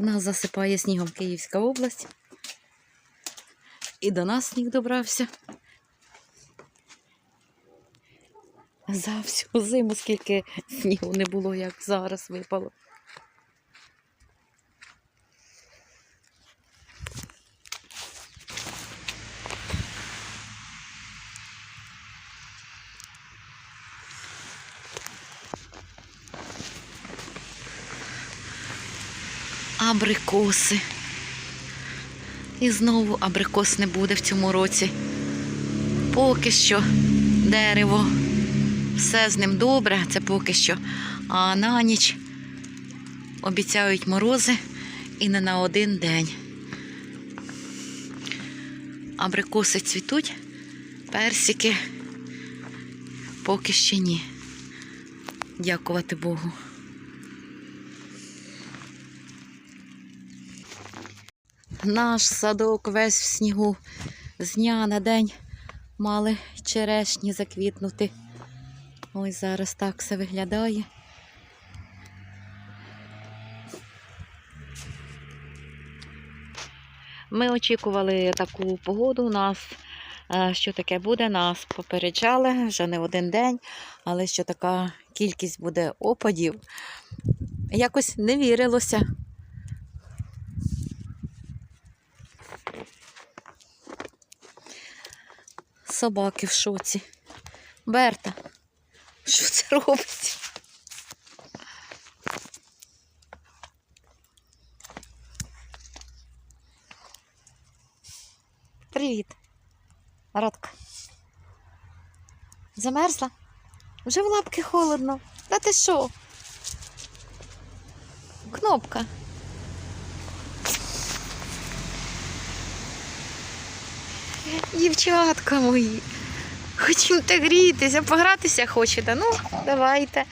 Нас засипає снігом Київська область. І до нас сніг добрався. За всю зиму скільки снігу не було, як зараз випало. Абрикоси. І знову абрикос не буде в цьому році. Поки що дерево. Все з ним добре, це поки що. А на ніч обіцяють морози і не на один день. Абрикоси цвітуть, персики поки ще ні. Дякувати Богу. Наш садок весь в снігу. З дня на день мали черешні заквітнути. Ось зараз так все виглядає. Ми очікували таку погоду. У Нас е, що таке буде, нас попереджали вже не один день, але що така кількість буде опадів. Якось не вірилося. Собаки в шоці. Берта, що це робиться? Привіт. Радка. Замерзла? Вже в лапки холодно. Та ти що? Кнопка. Дівчатка мої. Хочемо грітися, погратися хочете? Ну, давайте.